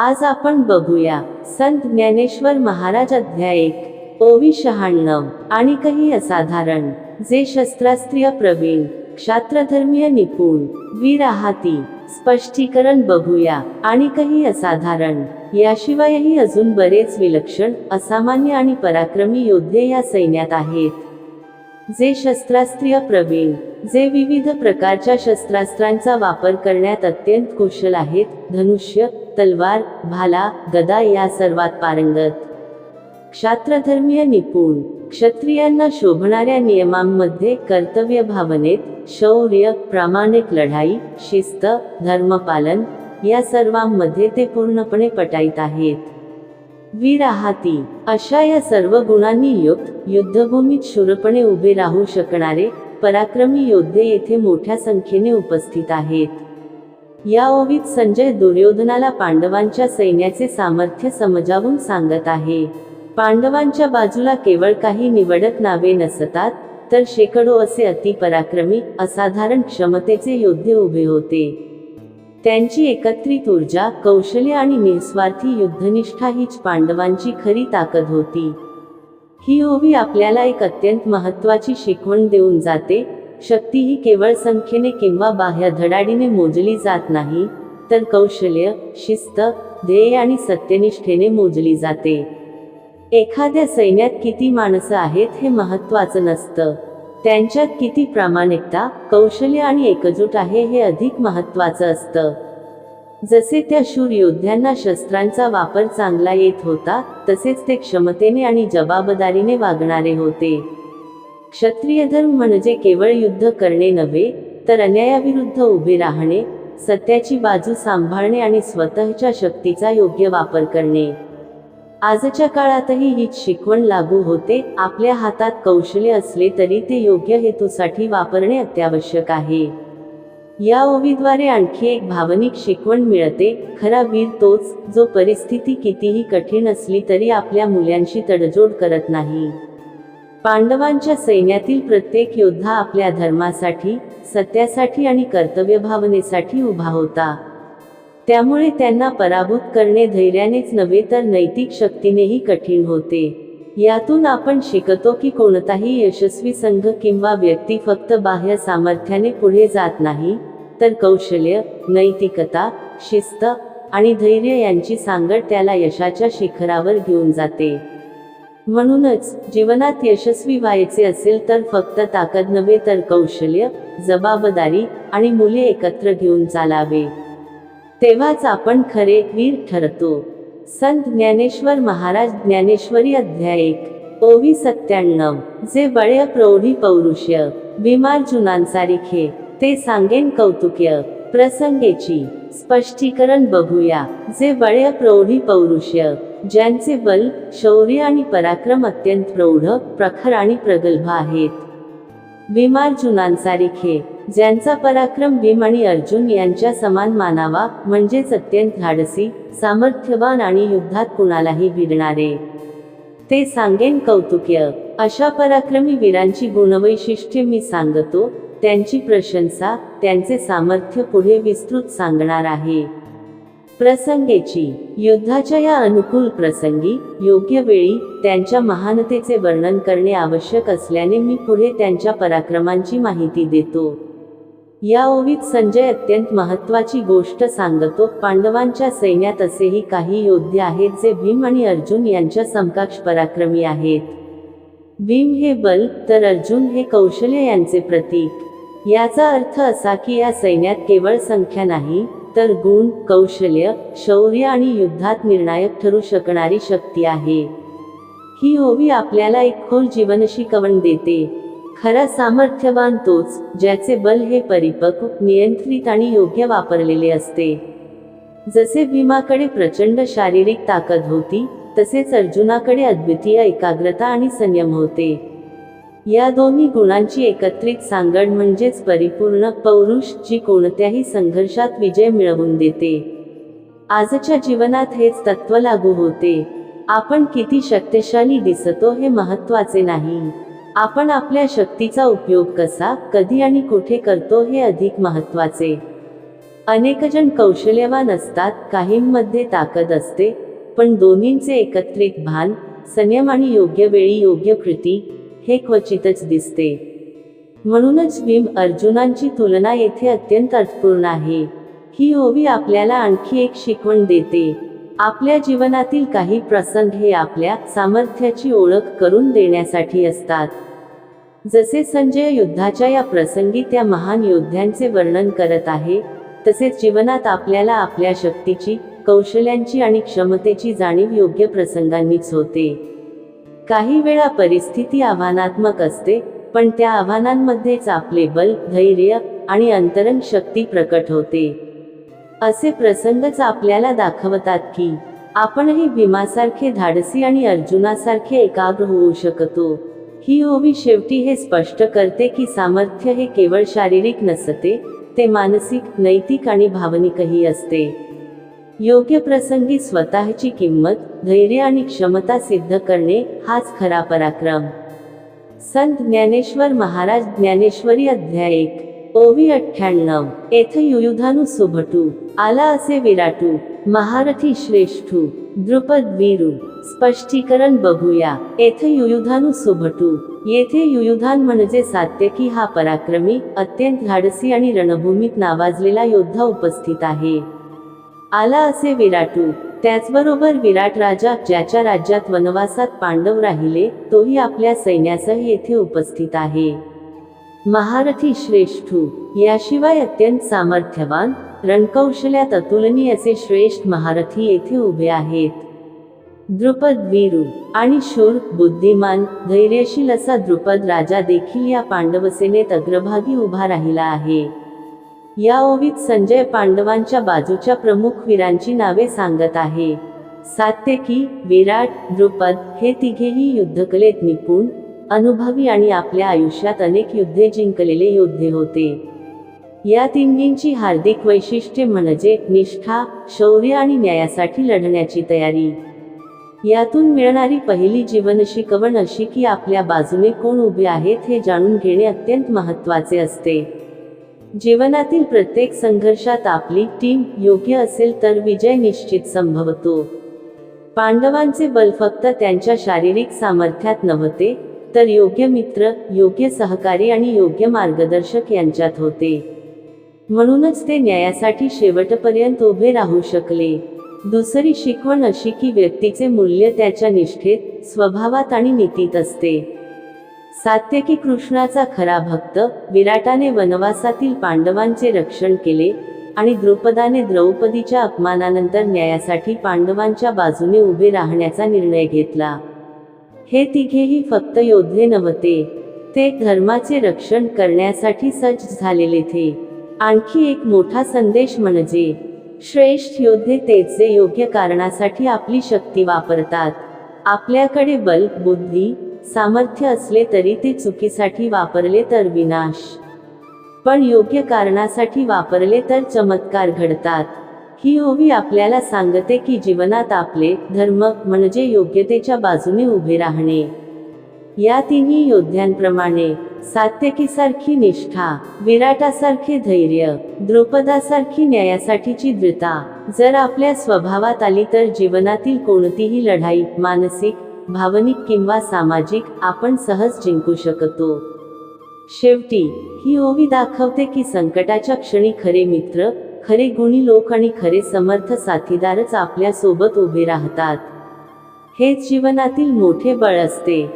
आज आपण बघूया संत ज्ञानेश्वर महाराज अध्याय एक ओवी शहाण्णव. आणि काही असाधारण जे शस्त्रास्त्रीय प्रवीण क्षात्रधर्मीय निपुण वीर आहाती स्पष्टीकरण बघूया. आणि काही असाधारण याशिवायही अजून बरेच विलक्षण असामान्य आणि पराक्रमी योद्धे या सैन्यात आहेत. जे शस्त्रास्त्रीय प्रवीण जे विविध प्रकारच्या शस्त्रास्त्रांचा वापर करण्यात अत्यंत कुशल आहेत धनुष्य तलवार भाला गदा या सर्वात पारंगत. क्षात्रधर्मीय निपुण. क्षत्रियांना शोभणाऱ्या नियमांमध्ये कर्तव्य भावनेत शौर्य प्रामाणिक लढाई शिस्त धर्मपालन या सर्वांमध्ये ते पूर्णपणे पटाईत आहेत. वीर आहाती अशा या सर्व गुणांनी युक्त युद्धभूमीत शूरपणे उभे राहू शकणारे पराक्रमी योद्धे येथे मोठ्या संख्येने उपस्थित आहेत. या ओवीत संजय दुर्योधनाला पांडवांच्या सैन्याचे सामर्थ्य समजावून सांगत आहे. पांडवांच्या बाजूला केवळ काही निवडक नावे नसतात तर शेकडो असे अतिपराक्रमी असाधारण क्षमतेचे योद्धे उभे होते. त्यांची एकत्रित ऊर्जा कौशल्य आणि निस्वार्थी युद्धनिष्ठा हीच पांडवांची खरी ताकद होती. ही ओवी आपल्याला एक अत्यंत महत्वाची शिकवण देऊन जाते. शक्ती ही केवळ संख्येने किंवा बाह्य धडाडीने मोजली जात नाही तर कौशल्य शिस्त ध्येय आणि सत्यनिष्ठेने मोजली जाते. एखाद्या सैन्यात किती माणसं आहेत हे महत्वाचं नसतं. त्यांच्यात किती प्रामाणिकता कौशल्य आणि एकजूट आहे हे अधिक महत्वाचं असतं. जसे त्या शूर योद्ध्यांना शस्त्रांचा वापर चांगला येत होता तसेच ते क्षमतेने आणि जबाबदारीने वागणारे होते. क्षत्रिय धर्म म्हणजे केवळ युद्ध करणे नव्हे तर अन्यायाविरुद्ध उभे राहणे सत्याची बाजू सांभाळणे आणि स्वतःच्या शक्तीचा योग्य वापर करणे. आजच्या काळातही हीच शिकवण लागू होते आपल्या हातात कौशल्य असले तरी ते योग्य हेतूसाठी वापरणे अत्यावश्यक आहे. या ओवीद्वारे आणखी एक भावनिक शिकवण मिळते. खरा वीर तोच जो परिस्थिती कितीही कठीण असली तरी आपल्या मुलांशी तडजोड करत नाही. पांडवांच्या सैन्यातील प्रत्येक योद्धा आपल्या धर्मासाठी सत्यासाठी आणि कर्तव्य भावनेसाठी उभा होता. त्यामुळे त्यांना पराभूत करणे धैर्यानेच नव्हे तर नैतिक शक्तीनेही कठीण होते. यातून आपण शिकतो की कोणताही यशस्वी संघ किंवा व्यक्ती फक्त बाह्य सामर्थ्याने पुढे जात नाही तर कौशल्य नैतिकता शिस्त आणि धैर्य यांची सांगड त्याला यशाच्या शिखरावर घेऊन जाते. म्हणूनच जीवनात यशस्वी व्हायचे असेल तर फक्त ताकद नव्हे तर कौशल्य जबाबदारी आणि मुले एकत्र घेऊन चालावे. तेव्हाच आपण खरे वीर ठरतो. संत ज्ञानेश्वर महाराज ज्ञानेश्वरी अध्याय एक ओवी सत्त्याण्णव जे बळ्या प्रौढी पौरुष्य भीमार्जुनांसारिखे ते सांगेन कौतुक्य. प्रसंगेची स्पष्टीकरण बघूया. जे बळे प्रौढी पौरुष्य ज्यांचे बल शौर्य आणि पराक्रम अत्यंत प्रौढ प्रखर आणि प्रगल्भ आहेत. भीमार्जुनांसारिखे ज्यांचा पराक्रम भीम आणि अर्जुन यांच्या समान मानावा म्हणजेच अत्यंत धाडसी सामर्थ्यवान आणि युद्धात कुणालाही भिडणारे. ते सांगेन कौतुक्य. अशा पराक्रमी वीरांची गुणवैशिष्ट्ये मी सांगतो त्यांची प्रशंसा त्यांचे सामर्थ्य पुढे विस्तृत सांगणार आहे. प्रसंगेची युद्धाच्या या अनुकूल प्रसंगी योग्य वेळी त्यांच्या महानतेचे वर्णन करणे आवश्यक असल्याने मी पुढे त्यांच्या पराक्रमांची माहिती देतो. या ओवीत संजय अत्यंत महत्वाची गोष्ट सांगतो पांडवांच्या सैन्यात असेही काही योद्धे आहेत जे भीम आणि अर्जुन यांच्या समकाक्ष पराक्रमी आहेत. भीम हे बल तर अर्जुन हे कौशल्य यांचे प्रतीक. याचा अर्थ असा की या सैन्यात केवळ संख्या नाही तर गुण कौशल्य शौर्य आणि युद्धात निर्णायक ठरू शकणारी शक्ती आहे. ही ओवी आपल्याला एक खोल जीवनशिकवण देते. खरा सामर्थ्यवान तोच ज्याचे बल हे परिपक्व नियंत्रित आणि योग्य वापरलेले असते. जसे भीमाकडे प्रचंड शारीरिक ताकद होती तसेच अर्जुनाकडे अद्वितीय एकाग्रता आणि संयम होते. या दोन्ही गुणांची एकत्रित सांगड म्हणजेच परिपूर्ण पौरुष जी कोणत्याही संघर्षात विजय मिळवून देते. आजच्या जीवनात हेच तत्व लागू होते. आपण किती शक्तिशाली दिसतो हे महत्त्वाचे नाही. आपण आपल्या शक्तीचा उपयोग कसा कधी आणि कुठे करतो हे अधिक महत्त्वाचे अनेकजण कौशल्यवान असतात काहींमध्ये ताकद असते पण दोन्हींचे एकत्रित भान संयम आणि योग्य वेळी योग्य कृती हे क्वचितच दिसते. म्हणूनच भीम अर्जुनांची तुलना येथे अत्यंत अर्थपूर्ण आहे. ही ओवी आपल्याला आणखी एक शिकवण देते. आपल्या जीवनातील काही प्रसंग हे आपल्या सामर्थ्याची ओळख करून देण्यासाठी असतात. जसे संजय युद्धाच्या या प्रसंगी त्या महान योद्ध्यांचे वर्णन करत आहे तसेच जीवनात आपल्याला आपल्या शक्तीची कौशल्यांची आणि क्षमतेची जाणीव योग्य प्रसंगांनीच होते. काही वेळा परिस्थिती आव्हानात्मक असते पण त्या आव्हानांमध्येच आपले बल धैर्य आणि अंतरंग शक्ती प्रकट होते. असे प्रसंगच आपल्याला दाखवतात की आपणही भीमासारखे धाडसी आणि अर्जुनासारखे एकाग्र होऊ शकतो. ही ओवी शेवटी हे स्पष्ट करते की सामर्थ्य हे केवळ शारीरिक नसते ते मानसिक नैतिक आणि भावनिकही असते. योग्य प्रसंगी स्वतःची किंमत धैर्य आणि क्षमता सिद्ध करणे हाच खरा पराक्रम. संत ज्ञानेश्वर महाराज ज्ञानेश्वरी अध्याय एक ओवी अठ्ठ्याण्णव येथे युयुधानु सुभटू आला असे विराटू महारथी श्रेष्ठू द्रुपद वीरू स्पष्टीकरण बघूया येथे युयुधानु सुभटू येथे युयुधान म्हणजे सात्यकी हा पराक्रमी अत्यंत धाडसी आणि रणभूमीत नावाजलेला योद्धा उपस्थित आहे. आला असे विराटू. त्याचबरोबर विराट राजा ज्याच्या राज्यात वनवासात पांडव राहिले तोही आपल्या सैन्यासह येथे उपस्थित आहे. महारथी श्रेष्ठू. याशिवाय अत्यंत सामर्थ्यवान रणकौशल्यात अतुलनीय असे श्रेष्ठ महारथी येथे उभे आहेत. द्रुपद वीरू आणि शूर बुद्धिमान धैर्यशील असा द्रुपद राजा देखील या पांडवसेनेत अग्रभागी उभा राहिला आहे. या ओवीत संजय पांडवांच्या बाजूच्या प्रमुख वीरांची नावे सांगत आहे. सात्यकी विराट द्रुपद हे तिघेही युद्धकलेत निपुण अनुभवी आणि आपल्या आयुष्यात अनेक युद्धे जिंकलेले योद्धे होते. या तिन्हींची हार्दिक वैशिष्ट्ये म्हणजे निष्ठा शौर्य आणि न्यायासाठी लढण्याची तयारी. यातून मिळणारी पहिली जीवन शिकवण अशी की आपल्या बाजूने कोण उभे आहेत हे जाणून घेणे अत्यंत महत्त्वाचे असते. जीवनातील प्रत्येक संघर्षात आपली टीम योग्य असेल तर विजय निश्चित संभवतो. पांडवांचे बल फक्त त्यांच्या शारीरिक सामर्थ्यात नव्हते तर योग्य मित्र योग्य सहकारी आणि योग्य मार्गदर्शक यांच्यात होते. म्हणूनच ते न्यायासाठी शेवटपर्यंत उभे राहू शकले. दुसरी शिकवण अशी की व्यक्तीचे मूल्य त्याच्या निष्ठेत स्वभावात आणि नीतीत असते. सात्यकी कृष्णाचा खरा भक्त विराटाने वनवासातील पांडवांचे रक्षण केले आणि द्रुपदाने द्रौपदीच्या अपमानानंतर न्यायासाठी पांडवांच्या बाजूने उभे राहण्याचा निर्णय घेतला. हे तिघेही फक्त योद्धे नव्हते ते धर्माचे रक्षण करण्यासाठी सज्ज झालेले थे. आणखी एक मोठा संदेश म्हणजे श्रेष्ठ योद्धे तेच जे योग्य कारणासाठी आपली शक्ती वापरतात. आपल्याकडे बल बुद्धी सामर्थ्य असले तरी ते चुकीसाठी वापरले तर विनाश. पण योग्य कारणासाठी वापरले तर चमत्कार घडतात. ही ओवी आपल्याला सांगते की जीवनात आपले धर्म म्हणजे योग्यतेच्या बाजूने उभे राहणे. या तिन्ही योद्ध्यांप्रमाणे सात्यकीसारखी निष्ठा विराटासारखे धैर्य द्रौपदासारखी न्यायासाठीची दृता जर आपल्या स्वभावात आली तर जीवनातील कोणतीही लढाई मानसिक भावनिक किंवा सामाजिक आपण सहज जिंकू शकतो. शेवटी ही ओवी दाखवते की संकटाच्या क्षणी खरे मित्र खरे गुणी लोक आणि खरे समर्थ साथीदारच आपल्यासोबत उभे राहतात. हेच जीवनातील मोठे बळ असते.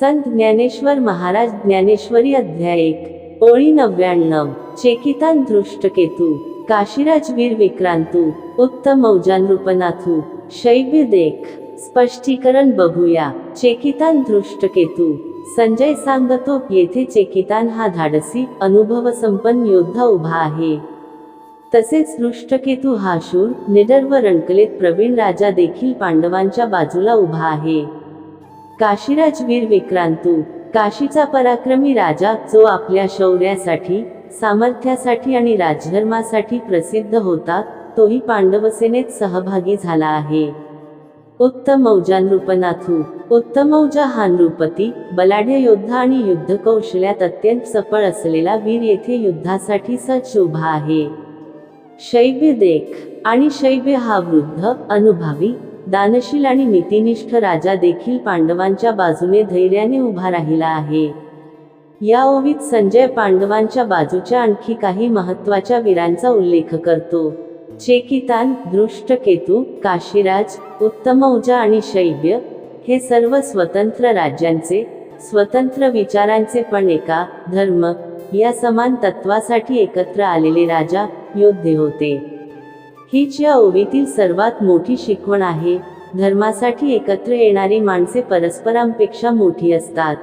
संत ज्ञानेश्वर महाराज ज्ञानेश्वरी अध्याय एक ओळी नव्याण्णव चेकितान दृष्टकेतू काशीराज वीर विक्रांतू उत्तम रूपनाथू शैव्य देख. स्पष्टीकरण बघूया. चेकितान दृष्टकेतू संजय सांगतो येथे चेकितान हा धाडसी अनुभव संपन्न योद्धा उभा आहे. तसेच दृष्टकेतू हा शूर निडर व रणकलेत प्रवीण राजा देखील पांडवांच्या बाजूला उभा आहे. काशीराज वीर विक्रांतू. काशीचा पराक्रमी राजा जो आपल्या शौर्यासाठी सामर्थ्यासाठी आणि राजधर्मासाठी प्रसिद्ध होता तोही पांडवसेनेत सहभागी झाला आहे. उत्तमौजा नृपनाथू. उत्तमौजा हा नृपती बलाढ्य योद्धा आणि युद्ध कौशल्यात अत्यंत सफळ असलेला वीर येथे युद्धासाठी सच उभा आहे. शैब्य देख आणि शैब्य हा वृद्ध अनुभवी दानशील आणि नीतिनिष्ठ राजा देखील पांडवांच्या बाजूने धैर्याने उभा राहिला आहे. या ओवीत संजय पांडवांच्या बाजूच्या आणखी काही महत्त्वाच्या वीरांचा उल्लेख करतो. चेकितान दृष्टकेतू काशीराज उत्तमौजा आणि शैब्य हे सर्व स्वतंत्र राज्यांचे स्वतंत्र विचारांचे पण एका धर्म या समान तत्वासाठी एकत्र आलेले राजा योद्धे होते. हीच या ओवीतील सर्वात मोठी शिकवण आहे. धर्मासाठी एकत्र येणारी माणसे परस्परांपेक्षा मोठी असतात.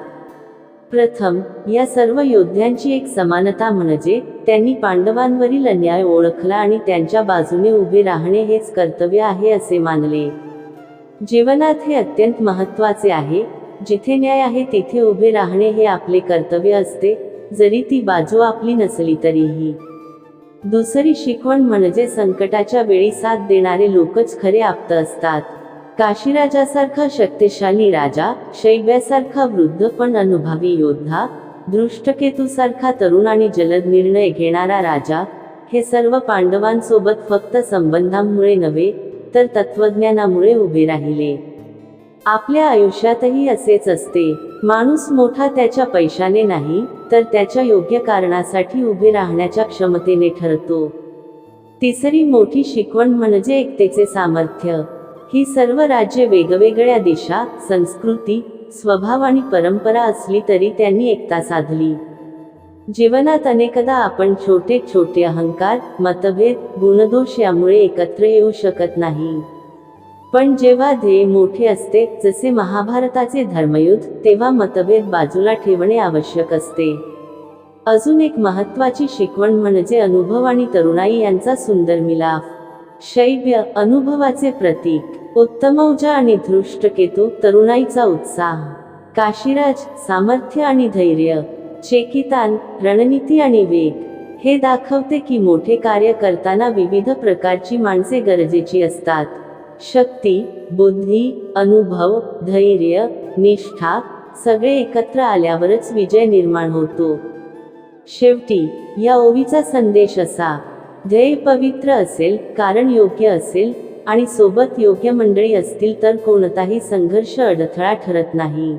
प्रथम या सर्व योद्ध्यांची एक समानता म्हणजे त्यांनी पांडवांवरील अन्याय ओळखला आणि त्यांच्या बाजूने उभे राहणे हेच कर्तव्य आहे असे मानले. जीवनात हे अत्यंत महत्त्वाचे आहे. जिथे न्याय आहे तिथे उभे राहणे हे आपले कर्तव्य असते. जरी ती बाजू आपली नसली तरीही. दुसरी शिकवण म्हणजे संकटाच्या वेळी साथ देणारे लोकच खरे आप्त असतात. काशीराजासारखा शक्तिशाली राजा शैब्यासारखा वृद्ध पण अनुभवी योद्धा दृष्टकेतूसारखा तरुण आणि जलद निर्णय घेणारा राजा हे सर्व पांडवांसोबत फक्त संबंधांमुळे नव्हे तर तत्वज्ञानामुळे उभे राहिले. आपल्या आयुष्यातही असेच असते. माणूस मोठा त्याच्या पैशाने नाही तर त्याच्या योग्य कारणासाठी उभे राहण्याच्या क्षमतेने ठरतो. तिसरी मोठी शिकवण म्हणजे एकतेचे सामर्थ्य. ही सर्व राज्ये वेगवेगळ्या दिशा संस्कृती स्वभाव आणि परंपरा असली तरी त्यांनी एकता साधली. जीवनात अनेकदा आपण छोटे छोटे अहंकार मतभेद गुणदोष यामुळे एकत्र येऊ शकत नाही. पण जेव्हा ध्येय मोठे असते जसे महाभारताचे धर्मयुद्ध तेव्हा मतभेद बाजूला ठेवणे आवश्यक असते. अजून एक महत्वाची शिकवण म्हणजे अनुभव आणि तरुणाई यांचा सुंदर मिलाफ. शैब्य अनुभवाचे प्रतीक उत्तमौजा आणि धृष्टकेतू तरुणाईचा उत्साह. काशीराज सामर्थ्य आणि धैर्य चेकितान रणनीती आणि वेग हे दाखवते की मोठे कार्य करताना विविध प्रकारची माणसे गरजेची असतात. शक्ती बुद्धी अनुभव धैर्य निष्ठा सगळे एकत्र आल्यावरच विजय निर्माण होतो. शेवटी या ओवीचा संदेश असा ध्येय पवित्र असेल कारण योग्य असेल आणि सोबत योग्य मंडळी असतील तर कोणताही संघर्ष अडथळा ठरत नाही.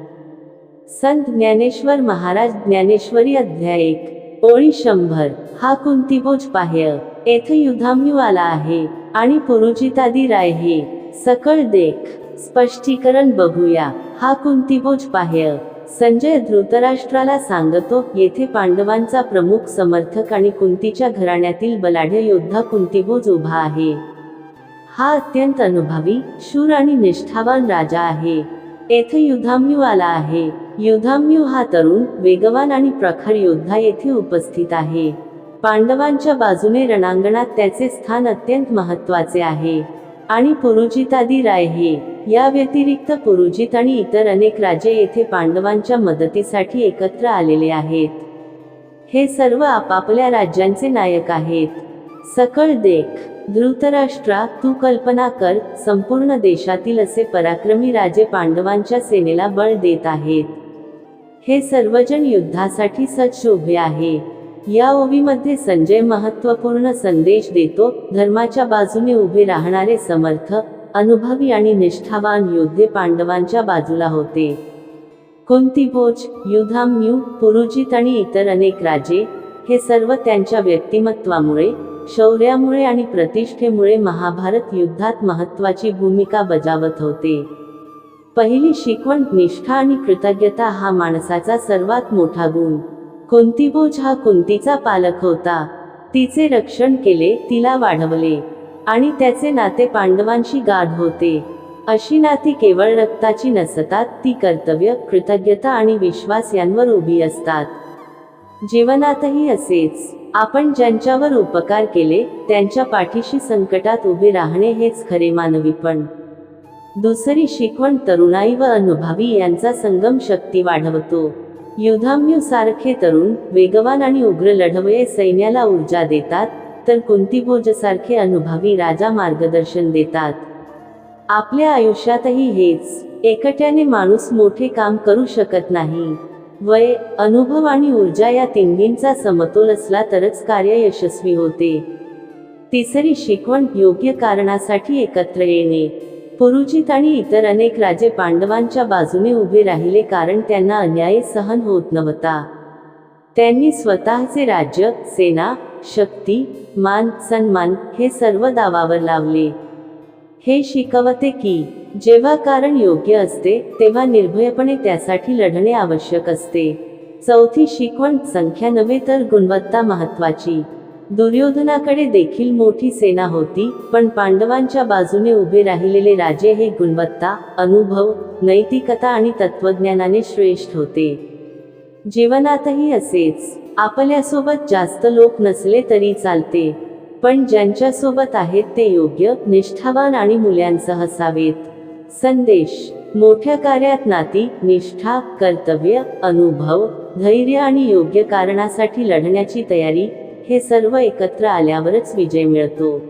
संत ज्ञानेश्वर महाराज ज्ञानेश्वरी अध्याय एक ओळी शंभर. हा कुंतीबोज पाह्य. येथे युधाम्यू आला आहे आणि पुरुजितादी राय हे सकळ देख स्पष्टीकरण बघूया. हा कुंतीबोज पाह्य. संजय धृतराष्ट्राला सांगतो येथे पांडवांचा प्रमुख समर्थक आणि कुंतीच्या घराण्यातील बलाढ्य योद्धा कुंतीभोज उभा आहे. हा अत्यंत अनुभवी शूर आणि निष्ठावान राजा आहे. येथे युधाम्यू आला आहे. युधाम्यू हा तरुण वेगवान आणि प्रखर योद्धा येथे उपस्थित आहे. पांडवांच्या बाजूने रणांगणात त्याचे स्थान अत्यंत महत्त्वाचे आहे. आणि पुरुजितादी राय हे या व्यतिरिक्त पुरुजित आणि इतर अनेक राजे येथे पांडवांच्या मदतीसाठी एकत्र आलेले आहेत. हे सर्व आपापल्या राज्यांचे नायक आहेत. सकळ देख धृतराष्ट्रा तू कल्पना कर संपूर्ण देशातील असे पराक्रमी राजे पांडवांच्या सेनेला बळ देत आहेत. हे सर्वजण युद्धासाठी सच उभे आहे. या ओवीमध्ये संजय महत्त्वपूर्ण संदेश देतो धर्माच्या बाजूने उभे राहणारे समर्थ अनुभवी आणि निष्ठावान योद्धे पांडवांच्या बाजूला होते. कुंतीभोज युधाम्यू पुरुजित आणि इतर अनेक राजे हे सर्व त्यांच्या व्यक्तिमत्वामुळे शौर्यामुळे आणि प्रतिष्ठेमुळे महाभारत युद्धात महत्त्वाची भूमिका बजावत होते. पहिली शिकवण निष्ठा आणि कृतज्ञता हा माणसाचा सर्वात मोठा गुण. कुंतीभोज हा कुंतीचा पालक होता. तिचे रक्षण केले तिला वाढवले. आणि त्याचे नाते पांडवांशी गाढ होते. अशी नाती केवळ रक्ताची नसतात ती कर्तव्य कृतज्ञता आणि विश्वास यांवर उभी असतात. जीवनातही असेच. आपण ज्यांच्यावर उपकार केले त्यांच्या पाठीशी संकटात उभे राहणे हेच खरे मानवीपण दुसरी शिकवण तरुणाई व अनुभवी यांचा संगम शक्ती वाढवतो. युधाम्यू सारखे तरुण वेगवान आणि उग्र लढवये सैन्याला ऊर्जा देतात तर कुंतीभोज सारखे अनुभवी राजा मार्गदर्शन देतात? आपल्या आयुष्यातही हेच एकट्याने माणूस मोठे काम करू शकत नाही. वय अनुभव आणि ऊर्जा या तिन्हींचा समतोल असला तरच कार्य यशस्वी होते. तिसरी शिकवण योग्य कारणासाठी एकत्र येणे. पुरुजित आणि इतर अनेक राजे पांडवांच्या बाजूने उभे राहिले कारण त्यांना अन्याय सहन होत नव्हता. त्यांनी स्वतःचे राज्य सेना शक्ती मान सन्मान हे सर्व दावावर लावले. हे शिकवते की जेव्हा कारण योग्य असते तेव्हा निर्भयपणे त्यासाठी लढणे आवश्यक असते. चौथी शिकवण संख्या नव्हे तर गुणवत्ता महत्वाची दुर्योधनाकडे देखील मोठी सेना होती पण पांडवांच्या बाजूने उभे राहिलेले राजे हे गुणवत्ता अनुभव नैतिकता आणि तत्वज्ञानाने श्रेष्ठ होते. जीवनातही असेच. आपल्यासोबत जास्त लोक नसले तरी चालते. पण ज्यांच्यासोबत आहेत ते योग्य निष्ठावान आणि मुल्यांसह असावेत. संदेश. मोठ्या कार्यात नाती निष्ठा कर्तव्य अनुभव धैर्य आणि योग्य कारणासाठी लढण्याची तयारी हे सर्व एकत्र आल्यावरच विजय मिळतो.